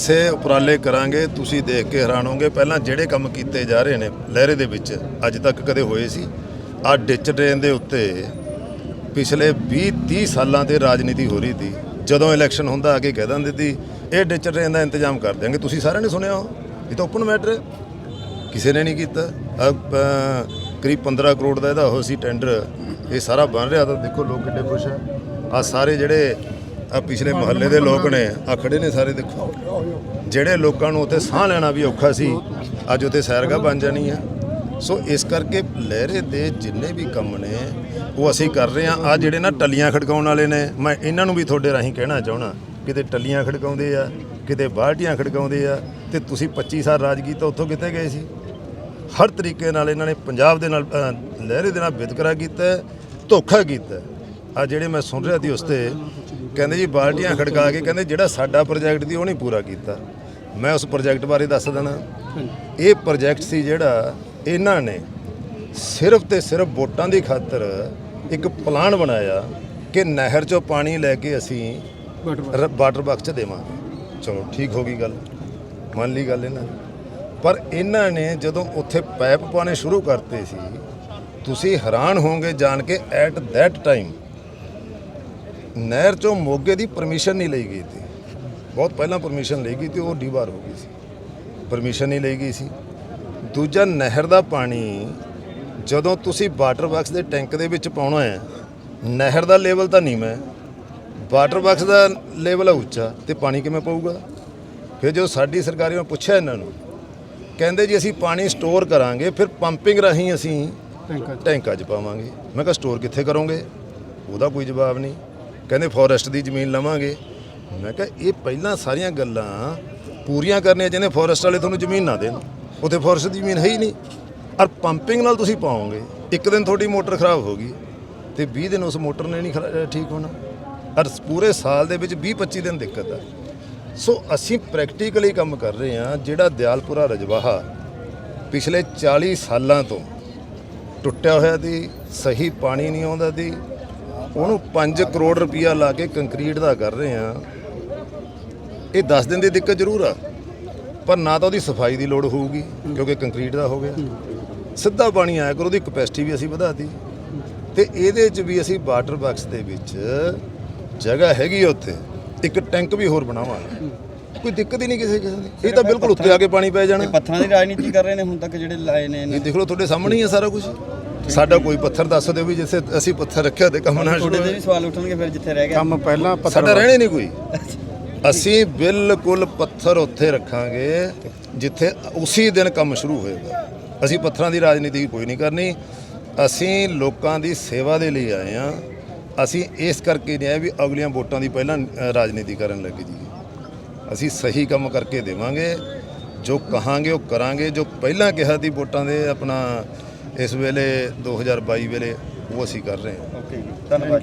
ਸੇ ਉਪਰਾਲੇ ਕਰਾਂਗੇ, ਤੁਸੀਂ ਦੇਖ ਕੇ ਹੈਰਾਨ ਹੋਗੇ ਪਹਿਲਾਂ ਜਿਹੜੇ ਕੰਮ ਕੀਤੇ ਜਾ ਰਹੇ ਨੇ ਲਹਿਰੇ ਦੇ ਵਿੱਚ, ਅੱਜ ਤੱਕ ਕਦੇ ਹੋਏ ਸੀ। ਆ ਡਿਚ ਟ੍ਰੇਨ ਦੇ ਉੱਤੇ ਪਿਛਲੇ 20 30 ਸਾਲਾਂ ਤੇ ਰਾਜਨੀਤੀ ਹੋ ਰਹੀ ਸੀ। ਜਦੋਂ ਇਲੈਕਸ਼ਨ ਹੁੰਦਾ, ਆ ਕੇ ਕਹਿ ਦਿੰਦੇ ਸੀ, ਇਹ ਡਿਚ ਟ੍ਰੇਨ ਦਾ ਇੰਤਜ਼ਾਮ ਕਰ ਦਿਆਂਗੇ। ਤੁਸੀਂ ਸਾਰਿਆਂ ਨੇ ਸੁਣਿਆ ਹੋ ਇਹ ਤਾਂ ਓਪਨ ਮੈਟਰ ਕਿਸੇ ਨੇ ਨਹੀਂ ਕੀਤਾ। ਕਰੀਬ 15 ਕਰੋੜ ਦਾ ਇਹਦਾ ਉਹ ਸੀ ਟੈਂਡਰ। ਇਹ ਸਾਰਾ ਬਣ ਰਿਹਾ ਤਾਂ ਦੇਖੋ ਲੋਕ ਕਿੱਡੇ ਖੁਸ਼ ਆ। ਆ ਸਾਰੇ ਜਿਹੜੇ ਆ ਪਿਛਲੇ ਮਹੱਲੇ ਦੇ ਲੋਕ ਨੇ, ਆ ਖੜੇ ਨੇ ਸਾਰੇ ਦੇਖੋ। ਜਿਹੜੇ ਲੋਕਾਂ ਨੂੰ ਉੱਥੇ ਸਾਹ ਲੈਣਾ ਵੀ ਔਖਾ ਸੀ, ਅੱਜ ਉੱਥੇ ਸੈਰਗਾ ਬਣ ਜਾਣੀ ਆ। ਸੋ ਇਸ ਕਰਕੇ ਲਹਿਰੇ ਦੇ ਜਿੰਨੇ ਵੀ ਕੰਮ ਨੇ, ਉਹ ਅਸੀਂ ਕਰ ਰਹੇ ਆ। ਆ ਜਿਹੜੇ ਨਾ ਟੱਲੀਆਂ ਖੜਕਾਉਣ ਵਾਲੇ ਨੇ, ਮੈਂ ਇਹਨਾਂ ਨੂੰ ਵੀ ਤੁਹਾਡੇ ਰਾਹੀਂ ਕਹਿਣਾ ਚਾਹਣਾ ਕਿਤੇ ਟੱਲੀਆਂ ਖੜਕਾਉਂਦੇ ਆ, ਕਿਤੇ ਬਾਲਟੀਆਂ ਖੜਕਾਉਂਦੇ ਆ, ਤੇ ਤੁਸੀਂ 25 ਸਾਲ ਰਾਜ ਕੀਤਾ ਉੱਥੋਂ ਕਿੱਥੇ ਗਏ ਸੀ? ਹਰ ਤਰੀਕੇ ਨਾਲ ਇਹਨਾਂ ਨੇ ਪੰਜਾਬ ਦੇ ਨਾਲ ਲਹਿਰੇ ਦੇ ਨਾਲ ਵਿਤਕਰਾ ਕੀਤਾ, ਧੋਖਾ ਕੀਤਾ। ਆ ਜਿਹੜੇ ਮੈਂ ਸੁਣ ਰਿਹਾ ਸੀ ਉਸ ਤੇ ਕਹਿੰਦੇ ਜੀ ਬਾਲਟੀਆਂ ਖੜਕਾ ਕੇ ਕਹਿੰਦੇ ਜਿਹੜਾ ਸਾਡਾ ਪ੍ਰੋਜੈਕਟ ਸੀ ਉਹ ਨਹੀਂ ਪੂਰਾ ਕੀਤਾ। ਮੈਂ ਉਸ ਪ੍ਰੋਜੈਕਟ ਬਾਰੇ ਦੱਸ ਦੇਣਾ ਇਹ ਪ੍ਰੋਜੈਕਟ ਸੀ ਜਿਹੜਾ ਇਹਨਾਂ ਨੇ ਸਿਰਫ ਤੇ ਸਿਰਫ ਵੋਟਾਂ ਦੀ ਖਾਤਰ ਇੱਕ ਪਲਾਨ ਬਣਾਇਆ ਕਿ ਨਹਿਰ ਚੋਂ ਪਾਣੀ ਲੈ ਕੇ ਅਸੀਂ ਵਾਟਰ ਬਾਕਸ ਚ ਦੇਵਾਂਗੇ। ਚਲੋ ਠੀਕ ਹੋ ਗਈ ਗੱਲ। ਮੰਨ ਲਈ ਗੱਲ ਇਹਨਾਂ ਪਰ ਇਹਨਾਂ ਨੇ ਜਦੋਂ ਉੱਥੇ ਪਾਈਪ ਪਾਣੇ ਸ਼ੁਰੂ ਕਰਤੇ ਸੀ ਤੁਸੀਂ ਹੈਰਾਨ ਹੋਵੋਗੇ ਜਾਣ ਕੇ ਐਟ that ਟਾਈਮ ਨਹਿਰ ਚੋਂ ਮੋਗੇ ਦੀ ਪਰਮਿਸ਼ਨ ਨਹੀਂ ਲਈ ਗਈ ਸੀ। ਬਹੁਤ ਪਹਿਲਾਂ ਪਰਮਿਸ਼ਨ ਲਈ ਗਈ ਤੇ ਉਹ ਡੀਵਾਰ ਹੋ ਗਈ ਸੀ। ਪਰਮਿਸ਼ਨ ਨਹੀਂ ਲਈ ਗਈ ਸੀ। ਦੂਜਾ ਨਹਿਰ ਦਾ ਪਾਣੀ ਜਦੋਂ ਤੁਸੀਂ ਵਾਟਰ ਬਾਕਸ ਦੇ ਟੈਂਕ ਦੇ ਵਿੱਚ ਪਾਉਣਾ ਹੈ ਨਹਿਰ ਦਾ ਲੈਵਲ ਤਾਂ ਨਹੀਂ ਮੈਂ। ਵਾਟਰ ਬਾਕਸ ਦਾ ਲੈਵਲ ਹੈ ਉੱਚਾ ਤੇ ਪਾਣੀ ਕਿਵੇਂ ਪਊਗਾ? ਫਿਰ ਜਦੋਂ ਸਾਡੀ ਸਰਕਾਰੀ ਨੇ ਪੁੱਛਿਆ ਇਹਨਾਂ ਨੂੰ ਕਹਿੰਦੇ ਜੀ ਅਸੀਂ ਪਾਣੀ ਸਟੋਰ ਕਰਾਂਗੇ ਫਿਰ ਪੰਪਿੰਗ ਰਾਹੀਂ ਅਸੀਂ ਟੈਂਕਾਂ 'ਚ। ਪਾਵਾਂਗੇ। ਮੈਂ ਕਿਹਾ ਸਟੋਰ ਕਿੱਥੇ ਕਰੋਗੇ? ਉਹਦਾ ਕੋਈ ਜਵਾਬ ਨਹੀਂ। ਕਹਿੰਦੇ ਫੋਰੈਸਟ ਦੀ ਜ਼ਮੀਨ ਲਵਾਂਗੇ। ਮੈਂ ਕਿਹਾ, ਇਹ ਪਹਿਲਾਂ ਸਾਰੀਆਂ ਗੱਲਾਂ ਪੂਰੀਆਂ ਕਰਨੀਆਂ ਚਾਹੁੰਦੇ ਫੋਰੈਸਟ ਵਾਲੇ ਤੁਹਾਨੂੰ ਜ਼ਮੀਨ ਨਾ ਦੇਣ। ਉੱਥੇ ਫੋਰੈਸਟ ਦੀ ਜ਼ਮੀਨ ਹੈ ਹੀ ਨਹੀਂ। ਔਰ ਪੰਪਿੰਗ ਨਾਲ ਤੁਸੀਂ ਪਾਓਗੇ, ਇੱਕ ਦਿਨ ਤੁਹਾਡੀ ਮੋਟਰ ਖਰਾਬ ਹੋ ਗਈ ਤੇ 20 ਦਿਨ ਉਸ ਮੋਟਰ ਨੇ ਨਹੀਂ ਖਰਾ- ਠੀਕ ਹੋਣਾ। ਔਰ ਪੂਰੇ ਸਾਲ ਦੇ ਵਿੱਚ 20 25 ਦਿਨ ਦਿੱਕਤ ਆ। ਸੋ ਅਸੀਂ ਪ੍ਰੈਕਟੀਕਲੀ ਕੰਮ ਕਰ ਰਹੇ ਹਾਂ, ਜਿਹੜਾ ਦਿਆਲਪੁਰਾ ਰਜਵਾਹਾ ਪਿਛਲੇ 40 ਸਾਲਾਂ ਤੋਂ ਟੁੱਟਿਆ ਹੋਇਆ ਦੀ ਸਹੀ ਪਾਣੀ ਨਹੀਂ ਆਉਂਦਾ ਦੀ ਉਹਨੂੰ 5 ਕਰੋੜ ਰੁਪਇਆ ਲਾ ਕੇ ਕੰਕਰੀਟ ਦਾ ਕਰ ਰਹੇ ਹਾਂ। ਇਹ 10 ਦਿਨ ਦੀ ਦਿੱਕਤ ਜ਼ਰੂਰ ਆ। ਪਰ ਨਾ ਤਾਂ ਉਹਦੀ ਸਫ਼ਾਈ ਦੀ ਲੋੜ ਹੋਊਗੀ ਕਿਉਂਕਿ ਕੰਕਰੀਟ ਦਾ ਹੋ ਗਿਆ। ਸਿੱਧਾ ਪਾਣੀ ਆਇਆ ਕਰ ਉਹਦੀ ਕਪੈਸਿਟੀ ਵੀ ਅਸੀਂ ਵਧਾਤੀ। ਤੇ ਇਹਦੇ 'ਚ ਵੀ ਅਸੀਂ ਵਾਟਰ ਬਾਕਸ ਦੇ ਵਿੱਚ ਜਗ੍ਹਾ ਹੈਗੀ ਆ ਉੱਥੇ। ਇੱਕ ਟੈਂਕ ਵੀ ਹੋਰ ਬਣਾਵਾਂਗੇ। ਕੋਈ ਦਿੱਕਤ ਹੀ ਨਹੀਂ ਕਿਸੇ ਕਿਸੇ ਦੀ। ਇਹ ਤਾਂ ਬਿਲਕੁਲ ਉੱਤੇ ਆ ਕੇ ਪਾਣੀ ਪੈ ਜਾਣਾ। ਪੱਥਰਾਂ ਦੀ ਰਾਜਨੀਤੀ ਕਰ ਰਹੇ ਨੇ ਹੁਣ ਤੱਕ ਜਿਹੜੇ ਲਾਏ ਨੇ ਇਹ ਦੇਖ ਲਓ ਤੁਹਾਡੇ ਸਾਹਮਣੇ ਹੀ ਹੈ ਸਾਰਾ ਕੁਝ ਸਾਡਾ ਕੋਈ ਪੱਥਰ ਦੱਸ ਦਿਓ ਵੀ ਜਿੱਥੇ ਅਸੀਂ ਪੱਥਰ ਰੱਖਿਆ ਤੇ ਕੰਮ ਨਾ ਤੁਹਾਡੇ ਤੇ ਵੀ ਸਵਾਲ ਉੱਠਣਗੇ ਫਿਰ ਜਿੱਥੇ ਰਹਿ ਗਿਆ। ਕੰਮ ਪਹਿਲਾਂ ਸਾਡਾ ਰਹਿਣੇ ਨਹੀਂ ਕੋਈ। ਅਸੀਂ ਬਿਲਕੁਲ ਪੱਥਰ ਉੱਥੇ ਰੱਖਾਂਗੇ ਜਿੱਥੇ ਉਸੇ ਦਿਨ ਕੰਮ ਸ਼ੁਰੂ ਹੋਏਗਾ। ਅਸੀਂ ਪੱਥਰਾਂ ਦੀ ਰਾਜਨੀਤੀ ਕੋਈ ਨਹੀਂ ਕਰਨੀ। ਅਸੀਂ ਲੋਕਾਂ ਦੀ ਸੇਵਾ ਦੇ ਲਈ ਆਏ ਆ ਅਸੀਂ ਇਸ ਕਰਕੇ ਨਹੀਂ ਆਏ ਵੀ ਅਗਲੀਆਂ ਵੋਟਾਂ ਦੀ ਪਹਿਲਾਂ ਰਾਜਨੀਤੀ ਕਰਨ ਲੱਗ ਜੀ। ਅਸੀਂ ਸਹੀ ਕੰਮ ਕਰਕੇ ਦੇਵਾਂਗੇ। ਜੋ ਕਹਾਂਗੇ ਉਹ ਕਰਾਂਗੇ। ਜੋ ਪਹਿਲਾਂ ਕਿਹਾ ਸੀ ਵੋਟਾਂ ਦੇ ਆਪਣਾ ਇਸ ਵੇਲੇ 2022 ਵੇਲੇ ਉਹ ਅਸੀਂ ਕਰ ਰਹੇ ਹਾਂ। ਓਕੇ ਧੰਨਵਾਦ